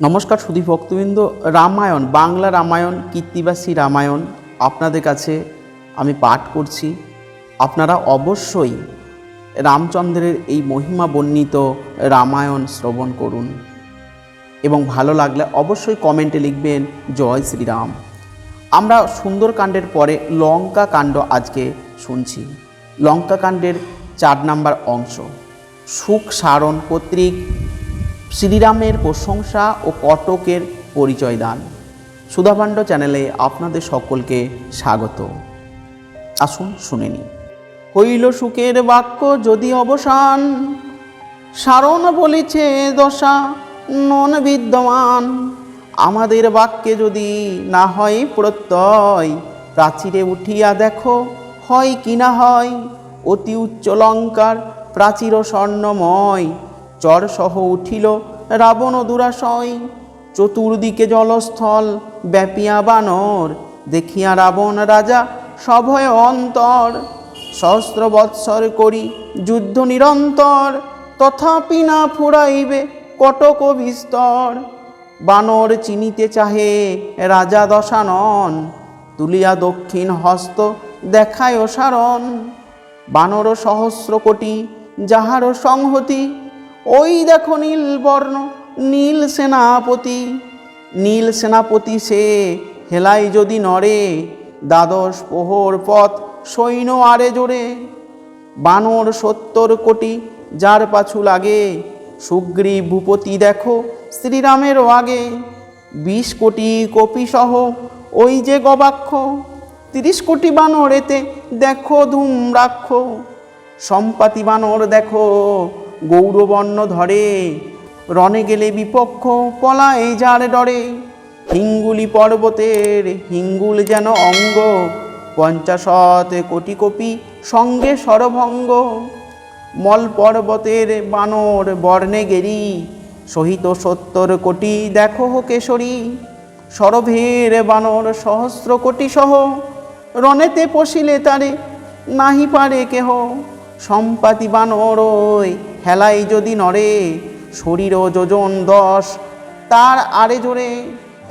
নমস্কার সুধী ভক্তবৃন্দ, রামায়ণ, বাংলা রামায়ণ, কীর্তিবাসী রামায়ণ আপনাদের কাছে আমি পাঠ করছি। আপনারা অবশ্যই রামচন্দ্রের এই মহিমা বর্ণিত রামায়ণ শ্রবণ করুন এবং ভালো লাগলে অবশ্যই কমেন্টে লিখবেন, জয় শ্রীরাম। আমরা সুন্দরকাণ্ডের পরে লঙ্কা কাণ্ড আজকে শুনছি। লঙ্কা কাণ্ডের চার নাম্বার অংশ, সুখ সারণ কর্তৃক শ্রীরামের প্রশংসা ও কটকের পরিচয় দান সুধাভাণ্ড চ্যানেলে আপনাদের সকলকে স্বাগত। আসুন শুনে নি হইল সুখের বাক্য যদি অবসান, সারণ বলেছে দশা, নন বিদ্যমান। আমাদের বাক্যে যদি না হয় প্রত্যয়, প্রাচীরে উঠিয়া দেখো, হয় কি না হয়? অতি উচ্চ লঙ্কার প্রাচীর স্বর্ণময়। চরসহ উঠিল রাবণ দুরাশয়। চতুর্দিকে জলস্থল ব্যাপিয়া বানর দেখিয়া রাবণ রাজা সভয় অন্তর। সহস্র বৎসর করি যুদ্ধ নিরন্তর, তথাপি না ফুরাইবে কটক বিস্তর বানর চিনিতে চাহে রাজা দশানন, তুলিয়া দক্ষিণ হস্ত দেখায় সারণ বানর সহস্র কোটি যাহার সংহতি ওই দেখো নীল বর্ণ, নীল সেনাপতি। নীল সেনাপতি সে, হেলাই যদি নড়ে, দ্বাদশ পোহর পথ সৈন্য আরে জোরে। বানর সত্তর কোটি, যার পাছু লাগে সুগ্রী ভূপতি দেখো শ্রীরামেরও আগে। বিশ কোটি কপিসহ ওই যে গবাক্ষ, তিরিশ কোটি বানর এতে দেখো ধুম রাক্ষ সম্পাতি বানর দেখো গৌরবর্ণ ধরে। রণে গেলে বিপক্ষ, পলায় যার ডরে। হিঙ্গুলি পর্বতের, হিঙ্গুল যেন অঙ্গ। পঞ্চাশত কোটি কপি সঙ্গে সরভঙ্গ। মল পর্বতের বানর বর্ণে গেরি। সহিত সত্তর কোটি দেখো হো কেশরী। সরভের বানর সহস্র কোটি সহ। রণেতে পশিলে তারে নাহি পারে কেহ। সম্পাতি বানর হেলাই যদি নরে শরীর যোজন দশ। তার আরে জোরে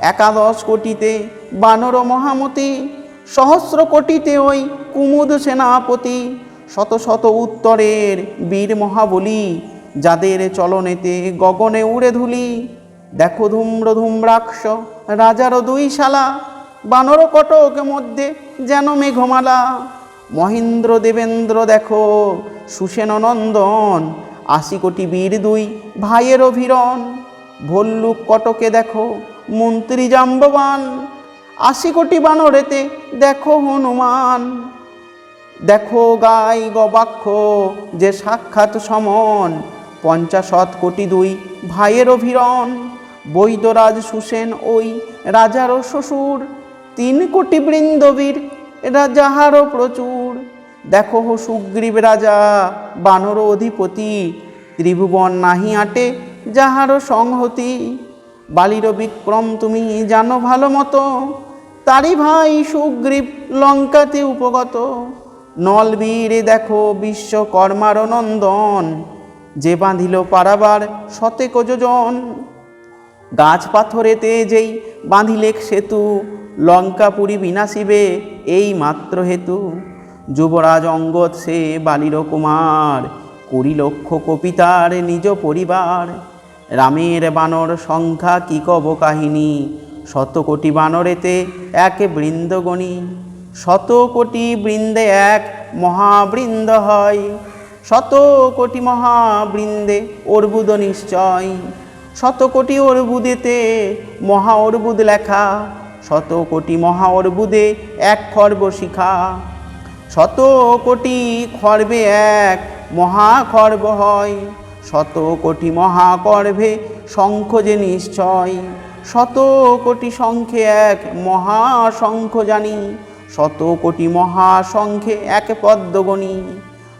একাদশ কোটিতে বানর মহামতি, সহস্র কোটিতে ওই কুমুদ সেনাপতি। শত শত উত্তরের বীর মহাবলী, যাদের চলনেতে গগনে উড়ে ধুলি। দেখো ধূম্র ধূম্রাক্ষ, রাজারও দুই শালা। বানর কটক মধ্যে যেন মেঘমালা। মহেন্দ্র দেবেন্দ্র দেখো, সুসেন নন্দন, আশি কোটি বীর দুই ভাইয়ের অভিরণ। ভল্লুক কটকে দেখো, মন্ত্রী জাম্ববান, আশি কোটি বানরেতে দেখো হনুমান। দেখো গাই গবাক্ষ, যে সাক্ষাৎ সমন, পঞ্চাশত কোটি দুই ভাইয়ের অভিরণ। বৈদ্যরাজ সুসেন ওই রাজারও শ্বশুর, তিন কোটি বৃন্দবীর যাহারও প্রচুর। দেখো হো সুগ্রীব রাজা বানর অধিপতি, ত্রিভুবন নাহি আটে যাহারও সংহতি। বালির বিক্রম তুমি জানো ভালো মতো তারি ভাই সুগ্রীব লঙ্কাতে উপগত। নলবীরে দেখো বিশ্বকর্মার নন্দন, যে বাঁধিল পারাবার শতেক যোজন। গাছ পাথরেতে যেই বাঁধিলেক সেতু, লঙ্কাপুরী বিনাশিবে এই মাত্র হেতু। যুবরাজ অঙ্গদ সে বালির কুমার, কুড়ি লক্ষ কপিতার নিজ পরিবার। রামের বানর সংখ্যা কি কব কাহিনী? শত কোটি বানরেতে এক বৃন্দগণী শত কোটি বৃন্দে এক মহাবৃন্দ হয়। শত কোটি মহাবৃন্দে অর্বুদ নিশ্চয়। শত কোটি অর্বুদেতে মহা অর্বুদ লেখা। শত কোটি মহা অর্বুদে এক খর্ব শিখা। শত কোটি খর্বে এক মহাখর্ব হয়। শত কোটি মহাকর্ভে শঙ্খ যে নিশ্চয়। শত কোটি শঙ্খে এক মহাশঙ্খ জানি। শত কোটি মহাশঙ্খে এক পদ্মগণী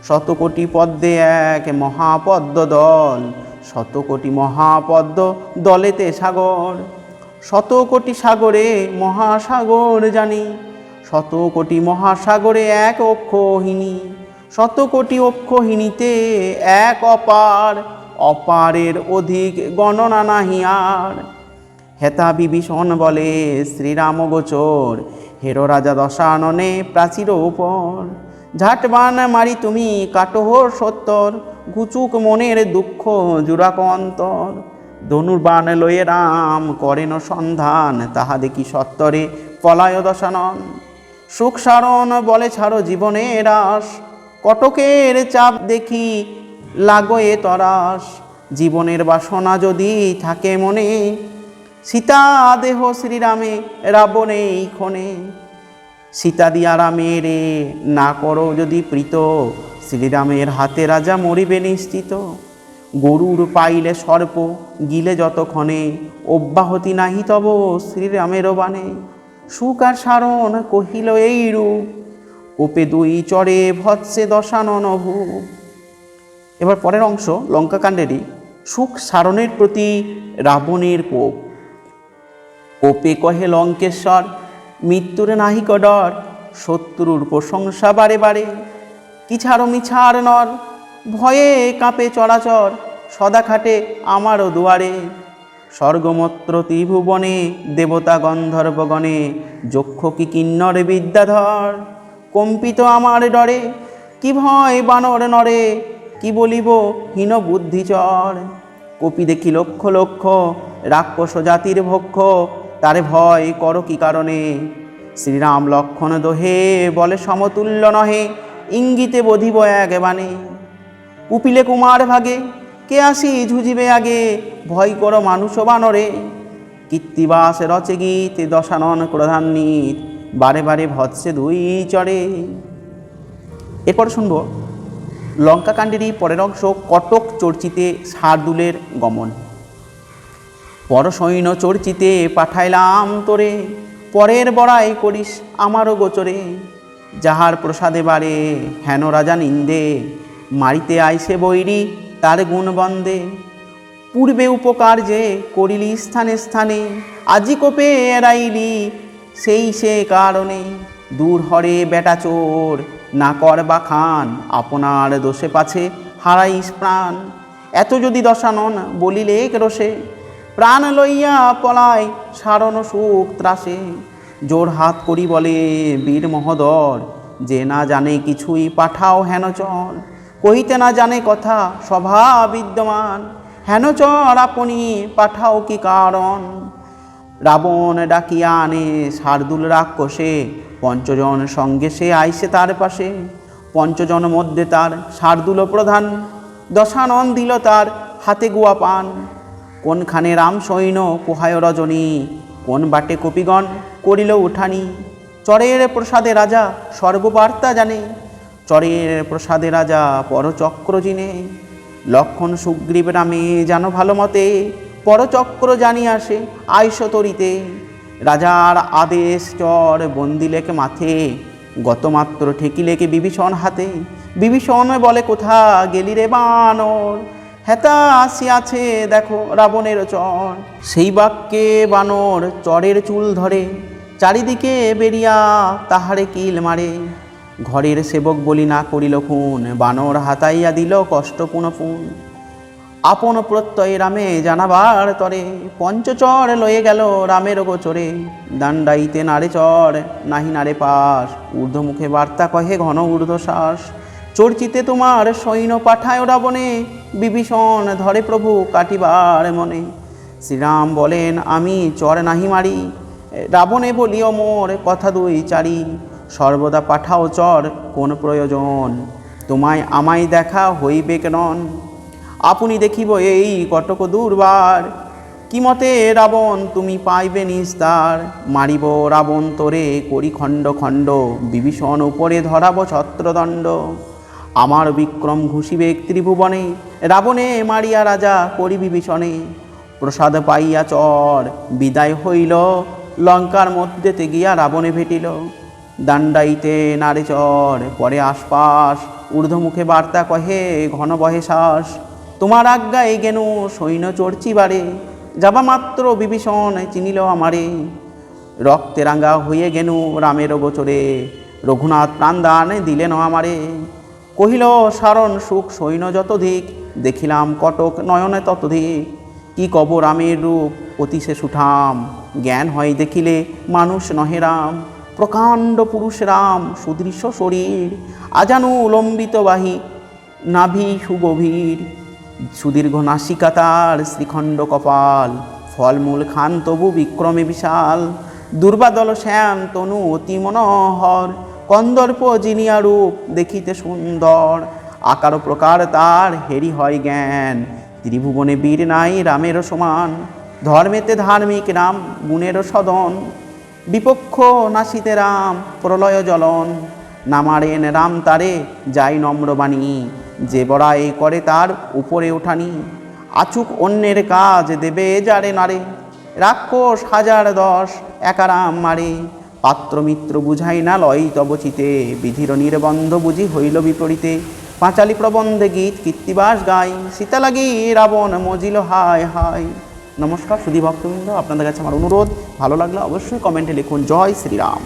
শত কোটি পদ্মে এক মহাপদ্ম দল শত কোটি মহাপদ্ম দলেতে সাগর। শত কোটি সাগরে মহাসাগর জানি, শত কোটি মহাসাগরে এক অক্ষহিনী, শত কোটি অক্ষহিনীতে এক অপার, অপারের অধিক গণনা নাহি আর। হেতা বিভীষণ বলে, শ্রীরাম গোচর, হেরো রাজা দশাননে প্রাচীর উপর। ঝাটবান মারি তুমি, কাটোহর সত্তর, ঘুচুক মনের দুঃখ জুরাক অন্তর। ধনুর্বাণ লয়ে রাম করেন সন্ধান তাহা দেখি সত্তরে পলায় দশানন? সুখ সারণ বলে ছাড়ো জীবনের আস কটকের চাপ দেখি লাগয়ে তরাস জীবনের বাসনা যদি থাকে মনে, সীতা দেহ শ্রীরামে রাবণে ক্ষণে। সীতা দিয়া রামের না করো যদি প্রীত, শ্রীরামের হাতে রাজা মরিবে নিশ্চিত। গরুর পাইলে সর্প, গিলে যতক্ষণে, অব্যাহতি নাহি তব শ্রীরামের বাণে। সুখ আর সারণ কহিল এই রূপ কোপে দুই চরে ভৎসে দশানন ভূপ এবার পরের অংশ, লঙ্কাকাণ্ডেরই। সুখ সারণের প্রতি রাবণের কোপ। কোপে কহে লঙ্কেশ্বর, মৃত্যুর নাহিক ডর শত্রুর প্রশংসা বারে বারে। কি ছাড়ো মিছার নর ভয়ে কাঁপে চরাচর, সদা খাটে আমারও দুয়ারে। স্বর্গমত্র ত্রিভুবনে, দেবতা গন্ধর্বগণে যক্ষ কি কিন্নর বিদ্যাধর? কম্পিত আমার ডরে, কি ভয় বানর নরে, কি বলিব হীন বুদ্ধিচর? কপি দেখি লক্ষ লক্ষ রাক্ষস জাতির ভক্ষ, তারে ভয় কর কি কারণে? শ্রীরাম লক্ষণ দোহে বলে সমতুল্য নহে, ইঙ্গিতে বধিব এক বাণে। উপিলে কুমার ভাগে, কে আসি ঝুঁজিবে আগে? ভয় কর মানুষ বানরে কীর্তিবাস রচে গীত, দশানন ক্রধান্বিত বারে বারে ভৎসে দুই চড়ে। এরপর শুনব লঙ্কাকাণ্ডেরই পরের অংশ, কটক চর্চিতে শার্দুলের গমন। পরসৈন্য চর্চিতে পাঠাইলাম তোরে, পরের বড়াই করিস আমারও গোচরে। যাহার প্রসাদে বারে হেন রাজা নিন্দে মারিতে আইসে বৈরি তার গুণ বন্দে পূর্বে উপকার যে করিলি স্থানে স্থানে, আজি কোপে এড়াইলি সেই সে কারণে। দূর হরে বেটা চোর, না কর বা খান, আপনার দোষে পাছে হারাইস প্রাণ। এত যদি দশানন বলিলে রসে প্রাণ লইয়া পলায় সারণ সুখ ত্রাসে। জোর হাত করি বলে বীর মহোদর, যে না জানে কিছুই পাঠাও হেন চল কহিতে না জানে কথা, সভা বিদ্যমান। হেন আপনি পাঠাও কি কারণ? রাবণ ডাকিয়া আনে, শার্দুল রাক্ষসে, পঞ্চজন সঙ্গে সে আইসে তার পাশে। পঞ্চজন মধ্যে তার শার্দুল প্রধান, দশানন দিল তার হাতে গুয়া পান। কোনখানে রাম সৈন্য, কোহায় রজনী, কোন বাটে কপিগণ করিল উঠানি? চরের প্রসাদে রাজা সর্ববার্তা জানে। চরের প্রসাদে রাজা পরচক্র জিনে লক্ষণ সুগ্রীব রামে যেন ভালো মতে পরচক্র জানি আসে আয়স তরিতে। রাজার আদেশ চর বন্দিলেকে মাথে গতমাত্র ঠেকিলেকে বিভীষণ হাতে। বিভীষণ বলে, কোথা গেলি রে বানর? হেতা আসিয়াছে দেখো রাবণের চর। সেই বাক্যে বানর চরের চুল ধরে, চারিদিকে বেরিয়া তাহারে কিল মারে। ঘরের সেবক বলি না করিল খুন, বানর হাতাইয়া দিল কষ্ট পুন পুন। আপন প্রত্যয় রামে জানাবার তরে পঞ্চচর লয়ে গেল রামের গোচরে। দাণ্ডাইতে নারে চর, নাহি নারে পাশ। ঊর্ধ্বমুখে বার্তা কহে ঘন ঊর্ধ্বশ্বাস, চর্চিতে তোমার সৈন্য পাঠায় রাবণে, বিভীষণ ধরে প্রভু কাটিবার মনে। শ্রীরাম বলেন, আমি চর নাহি মারি। রাবণে বলিও মোর কথা দুই চারি। সর্বদা পাঠাও চর, কোন প্রয়োজন? তোমায় আমায় দেখা হইবে কেনন? আপনি দেখিব এই কটক দুর্বার। কি মতে রাবণ, তুমি পাইবে নিস্তার মারিব রাবণ তোরে করি খণ্ড খণ্ড, বিভীষণ উপরে ধরাব ছত্রদণ্ড। আমার বিক্রম ঘুষিবে ত্রিভুবনে, রাবণে মারিয়া রাজা করি বিভীষণে। প্রসাদ পাইয়া চর, বিদায় হইল, লঙ্কার মধ্যেতে গিয়া রাবণে ভেটিল। দাণ্ডাইতে নারে চর, পরে আশপাশ, ঊর্ধ্বমুখে বার্তা কহে, ঘন বহে শ্বাস। তোমার আজ্ঞায় গেনু সৈন্য চড়চিবারে যাবা মাত্র বিভীষণ, চিনিল আমারে। রক্তে রাঙ্গা হইয়ে গেনু রামের গোচরে, রঘুনাথ প্রাণদান দিলেন আমারে। কহিল, সারণ সুখ সৈন্য যতধিক দেখিলাম কটক নয়নে ততধিক কি কব রামের রূপ অতিশে সুঠাম, জ্ঞান হয় দেখিলে মানুষ নহে রাম। প্রকাণ্ড পুরুষ রাম সুদৃশ্য শরীর, আজানু লম্বিত বাহী, নাভি সুগভীর। সুদীর্ঘ নাসিকা তার শ্রীখণ্ড কপাল, ফলমূল খান তবু বিক্রমে বিশাল। দুর্বাদল শ্যাম তনু অতি মনোহর, কন্দর্প জিনিয়া রূপ দেখিতে সুন্দর। আকার প্রকার তার হেরি হয় জ্ঞান, ত্রিভুবনে বীর নাই রামেরও সমান। ধর্মেতে ধার্মিক রাম গুণেরও সদন। বিপক্ষ নাসিতে রাম, প্রলয় জলন নামারেন রাম তারে, যাই নম্রবাণী যে বড়াই করে তার উপরে ওঠানি আচুক অন্যের কাজ দেবে যারে নারে। রাক্ষস হাজার দশ একারাম মারে। পাত্র মিত্র বুঝাই না লয় তবচিতে বিধির নির্বন্ধ বুঝি হইল বিপরীতে। পাঁচালি প্রবন্ধে গীত কীর্তিবাস গাই। সীতা লাগি রাবণ মজিল হায় হায়। নমস্কার সুধী ভক্তবৃন্দ আপনাদের কাছে আমার অনুরোধ। ভালো লাগলে অবশ্যই কমেন্টে লিখুন জয় শ্রীরাম।